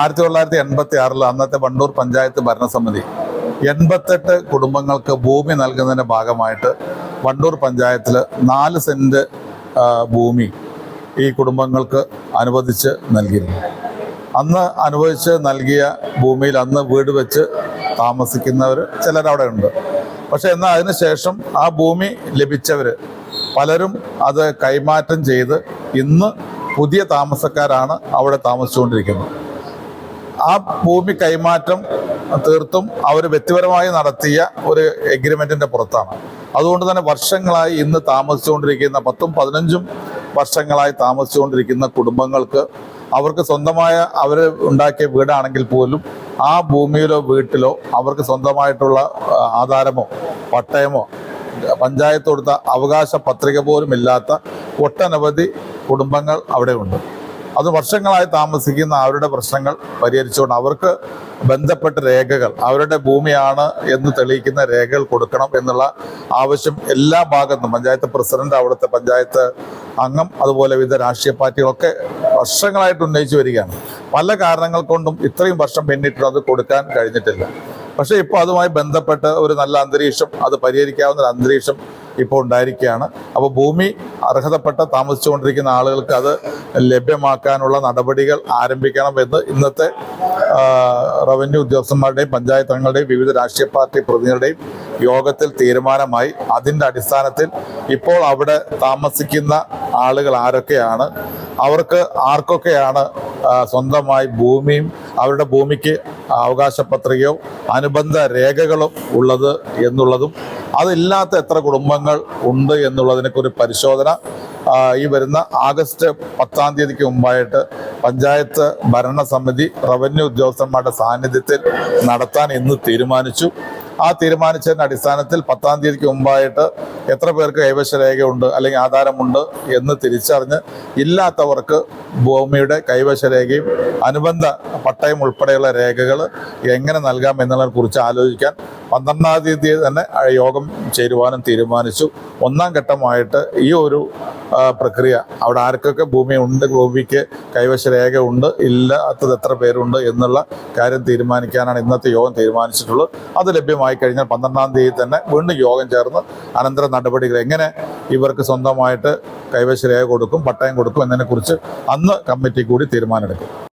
ആയിരത്തി തൊള്ളായിരത്തി എൺപത്തി ആറിൽ അന്നത്തെ വണ്ടൂർ പഞ്ചായത്ത് ഭരണസമിതി എൺപത്തെട്ട് കുടുംബങ്ങൾക്ക് ഭൂമി നൽകുന്നതിന്റെ ഭാഗമായിട്ട് വണ്ടൂർ പഞ്ചായത്തിൽ നാല് സെന്റ് ഭൂമി ഈ കുടുംബങ്ങൾക്ക് അനുവദിച്ച് നൽകിയിരുന്നു. അന്ന് അനുവദിച്ച് നൽകിയ ഭൂമിയിൽ അന്ന് വീട് വെച്ച് താമസിക്കുന്നവർ ചിലരവിടെ ഉണ്ട് പക്ഷെ എന്നാൽ അതിനുശേഷം ആ ഭൂമി ലഭിച്ചവർ പലരും അത് കൈമാറ്റം ചെയ്ത് ഇന്ന് പുതിയ താമസക്കാരാണ് അവിടെ താമസിച്ചുകൊണ്ടിരിക്കുന്നത്. ആ ഭൂമി കൈമാറ്റം തീർത്തും അവർ വ്യക്തിപരമായി നടത്തിയ ഒരു എഗ്രിമെന്റിന്റെ പുറത്താണ്. അതുകൊണ്ട് തന്നെ വർഷങ്ങളായി ഇന്ന് താമസിച്ചുകൊണ്ടിരിക്കുന്ന പത്തും പതിനഞ്ചും വർഷങ്ങളായി താമസിച്ചുകൊണ്ടിരിക്കുന്ന കുടുംബങ്ങൾക്ക് അവർക്ക് സ്വന്തമായ അവർ ഉണ്ടാക്കിയ വീടാണെങ്കിൽ പോലും ആ ഭൂമിയിലോ വീട്ടിലോ അവർക്ക് സ്വന്തമായിട്ടുള്ള ആധാരമോ പട്ടയമോ പഞ്ചായത്ത് കൊടുത്ത അവകാശ പത്രിക പോലും ഇല്ലാത്ത ഒട്ടനവധി കുടുംബങ്ങൾ അവിടെയുണ്ട്. അത് വർഷങ്ങളായി താമസിക്കുന്ന അവരുടെ പ്രശ്നങ്ങൾ പരിഹരിച്ചുകൊണ്ട് അവർക്ക് ബന്ധപ്പെട്ട രേഖകൾ അവരുടെ ഭൂമിയാണ് എന്ന് തെളിയിക്കുന്ന രേഖകൾ കൊടുക്കണം എന്നുള്ള ആവശ്യം എല്ലാ ഭാഗത്തും പഞ്ചായത്ത് പ്രസിഡന്റ് അവിടുത്തെ പഞ്ചായത്ത് അംഗം അതുപോലെ വിവിധ രാഷ്ട്രീയ പാർട്ടികളൊക്കെ വർഷങ്ങളായിട്ട് ഉന്നയിച്ചു വരികയാണ്. പല കാരണങ്ങൾ കൊണ്ടും ഇത്രയും വർഷം പിന്നിട്ടും അത് കൊടുക്കാൻ കഴിഞ്ഞിട്ടില്ല. പക്ഷേ ഇപ്പോൾ അതുമായി ബന്ധപ്പെട്ട് ഒരു നല്ല അന്തരീക്ഷം അത് പരിഹരിക്കാവുന്ന ഒരു അന്തരീക്ഷം ഇപ്പോൾ ഉണ്ടായിരിക്കുകയാണ്. അപ്പോൾ ഭൂമി അർഹതപ്പെട്ട താമസിച്ചുകൊണ്ടിരിക്കുന്ന ആളുകൾക്ക് അത് ലഭ്യമാക്കാനുള്ള നടപടികൾ ആരംഭിക്കണമെന്ന് ഇന്നത്തെ റവന്യൂ ഉദ്യോഗസ്ഥന്മാരുടെയും പഞ്ചായത്തങ്ങളുടെയും വിവിധ രാഷ്ട്രീയ പാർട്ടി പ്രതിനിധികളുടെയും യോഗത്തിൽ തീരുമാനമായി അതിന്റെ അടിസ്ഥാനത്തിൽ ഇപ്പോൾ അവിടെ താമസിക്കുന്ന ആളുകൾ ആരൊക്കെയാണ്? അവർക്ക് ആർക്കൊക്കെയാണ് സ്വന്തമായി ഭൂമിയും അവരുടെ ഭൂമിക്ക് അവകാശ പത്രികയോ അനുബന്ധ രേഖകളും ഉള്ളത് എന്നുള്ളതും അതില്ലാത്ത എത്ര കുടുംബങ്ങൾ ഉണ്ട് എന്നുള്ളതിനൊക്കെ പരിശോധന ഈ വരുന്ന ആഗസ്റ്റ് പത്താം തീയതിക്ക് മുമ്പായിട്ട് പഞ്ചായത്ത് ഭരണസമിതി റവന്യൂ ഉദ്യോഗസ്ഥന്മാരുടെ സാന്നിധ്യത്തിൽ നടത്താൻ ഇന്ന് തീരുമാനിച്ചു. ആ തീരുമാനിച്ചതിന്റെ അടിസ്ഥാനത്തിൽ പത്താം തീയതിക്ക് മുമ്പായിട്ട് എത്ര പേർക്ക് കൈവശ രേഖയുണ്ട് അല്ലെങ്കിൽ ആധാരമുണ്ട് എന്ന് തിരിച്ചറിഞ്ഞ് ഇല്ലാത്തവർക്ക് ഭൂമിയുടെ കൈവശ രേഖയും അനുബന്ധ പട്ടയം ഉൾപ്പെടെയുള്ള രേഖകൾ എങ്ങനെ നൽകാം എന്നുള്ളതിനെ കുറിച്ച് ആലോചിക്കാൻ പന്ത്രണ്ടാം തീയതി തന്നെ യോഗം ചേരുവാനും തീരുമാനിച്ചു. ഒന്നാം ഘട്ടമായിട്ട് ഈ ഒരു പ്രക്രിയ അവിടെ ആർക്കൊക്കെ ഭൂമി ഉണ്ട് ഭൂമിക്ക് കൈവശ രേഖ ഉണ്ട് ഇല്ലാത്തത് എത്ര പേരുണ്ട് എന്നുള്ള കാര്യം തീരുമാനിക്കാനാണ് ഇന്നത്തെ യോഗം തീരുമാനിച്ചിട്ടുള്ളത്. അത് ലഭ്യമായി കഴിഞ്ഞാൽ പന്ത്രണ്ടാം തീയതി തന്നെ വീണ്ടും യോഗം ചേർന്ന് അനന്തര നടപടികൾ എങ്ങനെ ഇവർക്ക് സ്വന്തമായിട്ട് കൈവശ രേഖ കൊടുക്കും പട്ടയം കൊടുക്കും എന്നതിനെക്കുറിച്ച് അന്ന് കമ്മിറ്റി കൂടി തീരുമാനമെടുക്കും.